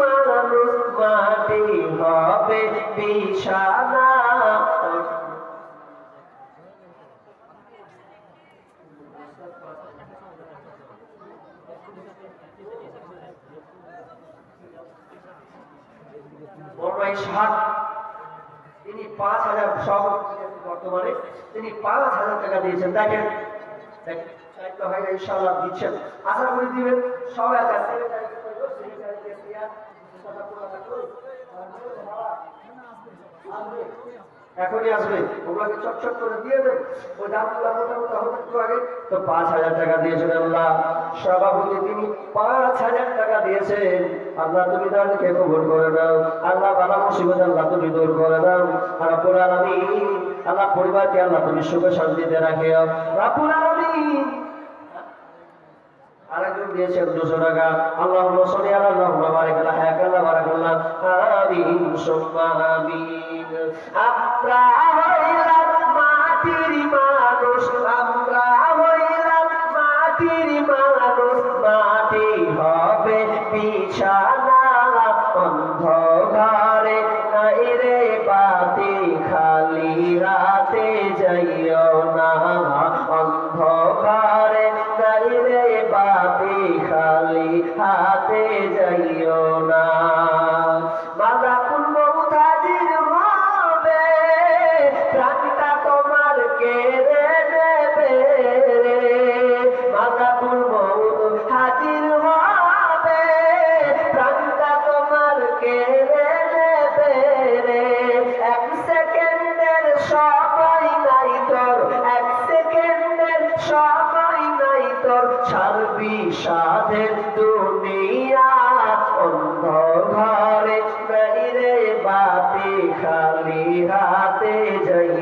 মানুষ মাটি হবে বিছানা। তিনি পাঁচ হাজার সব বর্তমানে তিনি পাঁচ হাজার টাকা দিয়েছেন। দেখেন ইনশাআল্লাহ দিচ্ছেন। আশা করি দিবেন, সবাই এখনই আসবে। ওগুলোকে চটচট করে দিয়ে দেন ওই দামগুলো মোটামুটি হবে একটু আগে। তো পাঁচ হাজার টাকা দিয়েছেন আল্লাহ। সভাপতি তিনি পাঁচ হাজার টাকা দিয়েছেন। আল্লাহ তুমি তাদেরকে কবুল করে দাও আল্লাহ বালা মুসিবত আল্লাহ তুমি দূর করে দাও রাপুর আলমী আল্লাহ পরিবারকে আল্লাহ তুমি সুখে শান্তিতে রাখে রাপুর আলমী আরেকজন দিয়েছেন দুশো টাকা। আল্লাহ রসলি আল্লাহ বারেক আল্লাহ, হায়াক আল্লাহ, বারাক আল্লাহ। আমিন, সুম্মা আমিন। আমরা হইলাম মাটির মানুষ হাতে যাইও। তোর বিষাদের দুনিয়া অন্ধকারে বাইরে বাতি খালি হাতে যাইও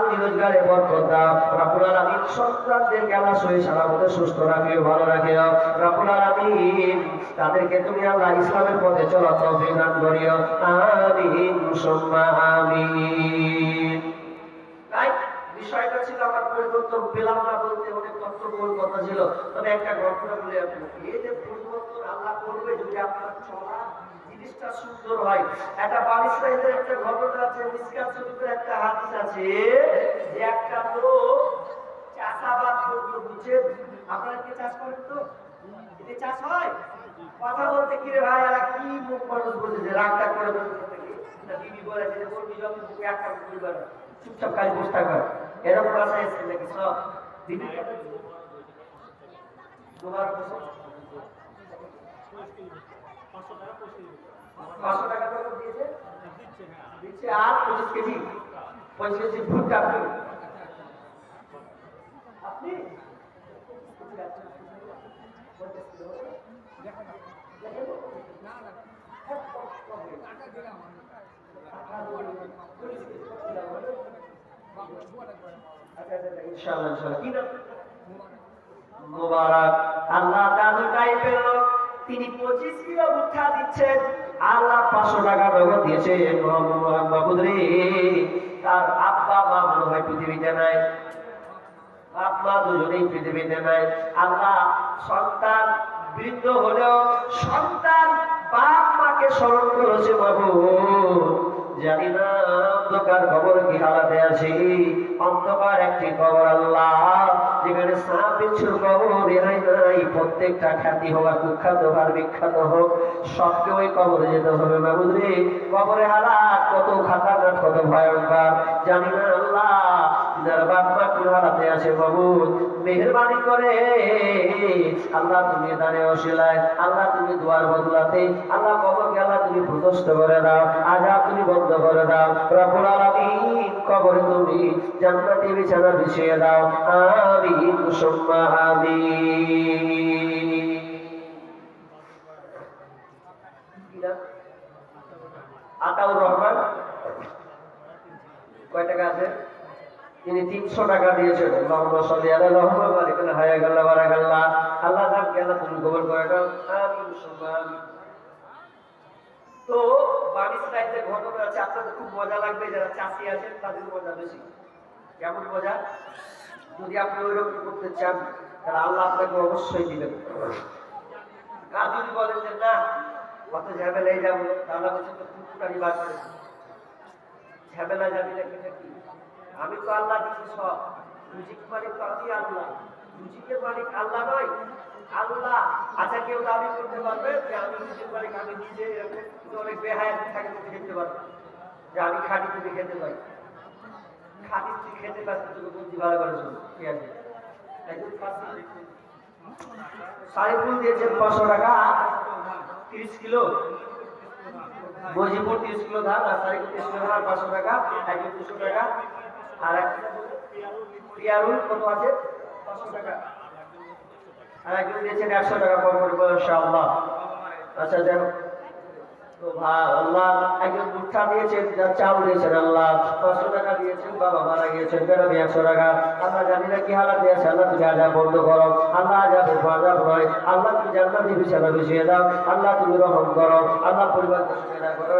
তার রোজগারে বরকত দাও। রাব্বুল আলামিন সন্তানদেরকে আল্লাহ সহি সালামতে সুস্থ রাখিও, ভালো রাখিও। রাব্বুল আলামিন, তাদেরকে তুমি আল্লাহ ইসলামের পথে চলা তৌফিক দান করিও। আমিন, সুম্মা আমিন। বিষয়টা ছিল আমার পরিবর্তন পেলাম না বলতে অনেক তত্ত্ববোধ কথা ছিল। তবে একটা ঘটনা বলে আপনাকে। এই যে পরিবর্তন আল্লাহ করবে যদি আপনার চলা জিনিসটা সুন্দর হয়। একটা বালিশ একটা ঘটনা আছে মিসকাত একটা হাদিস আছে যে একটা লোক চাষাবাদ করতো, বুঝছেন? আপনারা কি চাষ করেন তো? এতে চাষ হয়? কথা বলতে কি রে ভাই, এরা কি মুখ মানুষ বলতেছে রাগটা করে বিবি বলেছে বলবি যত মুখে একটা পরিবার চুপচাপ খালি বসে থাকবে এরকম আশা এসছে নাকি সব? দিবি তোমার বছর পাঁচশো টাকা তো দিয়েছে? দিচ্ছে আর পঁচিশ কেজি? পঁচিশ কেজি ভুট্টা আপনি? আপনি? ইনশাআল্লাহ ইনশাআল্লাহ। কি নাম? মোবারক। আল্লাহ টাইপের তিনি 25 কিলো উঠা দিচ্ছেন। আল্লাহ 500 টাকা নগদ দিয়েছে তার আব্বা, মা মনে হয় পৃথিবীতে নাই। দুজনেই পৃথিবীতে নাই। আল্লাহ সন্তান, বৃদ্ধ হলেও সন্তান বাপ মাকে স্মরণ করেছে বাবু। জানি না, অন্ধকার খবর কি হালাতে আছি। অন্ধকার একটি খবর আল্লাহ নাই প্রত্যেকটা খ্যাতি হোক কুখ্যাত হোক আর বিখ্যাত হোক, সবকে ওই কবরে যেতে হবে বাবুদ রে কবরে হালাত কত খাতারনাট কত ভয়ঙ্কর। জানি না আল্লাহ বাপ মা হারাতে আছে বাবু মেহরবানি করে। আল্লাহ তুমি দানে অশিলায় আল্লাহ তুমি দুয়ার বদলাতে, আল্লাহ কবরকে আল্লাহ তুমি প্রদস্ত করে দাও, আজাব তুমি বন্ধ করে দাও। রব্বুল আলামিন কবরে তুমি জান্নাতি বিছানা বিছিয়ে দাও। আমিন, সুম্মা আমিন। আতাউর রহমান। কয় টাকা আছে? তিনি তিনশো টাকা দিয়েছেন। আল্লাহ। আল্লাহ আল্লাহ তুমি করে তো ঘটনা আছে, আপনাদের খুব মজা লাগবে, যারা চাষি আছেন তাদের মজা বেশি। কেমন মজা? যদি আপনি ওই রকম করতে চান, তাহলে আল্লাহ আপনাকে অবশ্যই দিবেন। আর যদি বলেন যে, না কত ঝামেলায় যাব তাহলে বলছে তো করে ঝামেলা যাবি না কিনা কি? আমি তো আল্লাহ দিচ্ছি সব। রুজিক মালিক তো আমি আল্লাহ। রুজিকের মালিক আল্লাহ নয়, আল্লাহ। আচ্ছা কেউ দাবি করতে পারবে যে আমি রুজিক মালিক, আমি নিজে অনেক বেহায় থাকে তুমি খেতে পারবে। যে আমি খাটি তুমি খেতে পাই খাটি তুই খেতে পারছি তোকে বুদ্ধি ভালো করে শুনো ঠিক আছে সারিফুল দিয়েছেন পাঁচশো টাকা, তিরিশ কিলো। মজিপুর তিরিশ কিলো ধান আর সারিফুল তিরিশ কিলো ধান, পাঁচশো টাকা, একজন দুশো টাকা। আর এক পিয়ারুল কত আছে? পাঁচশো টাকা। আর একজন দিয়েছেন একশো টাকা কম করব আচ্ছা যাই আল্লাহ একজন আল্লাহ পাঁচশো টাকা দিয়েছেন, বাবা একশো টাকা। জানি না কি তুমি বন্ধ করো। আল্লাহ তুমি রহম করো। আল্লাহ পরিবারকে সুখে করো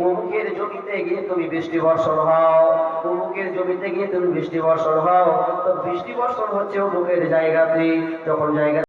অমুকের জমিতে গিয়ে তুমি বৃষ্টি বর্ষণ হও। অমুকের জমিতে গিয়ে তুমি বৃষ্টি বর্ষণ হও। তো বৃষ্টি বর্ষণ হচ্ছে অমুকের জায়গাতে যখন জায়গা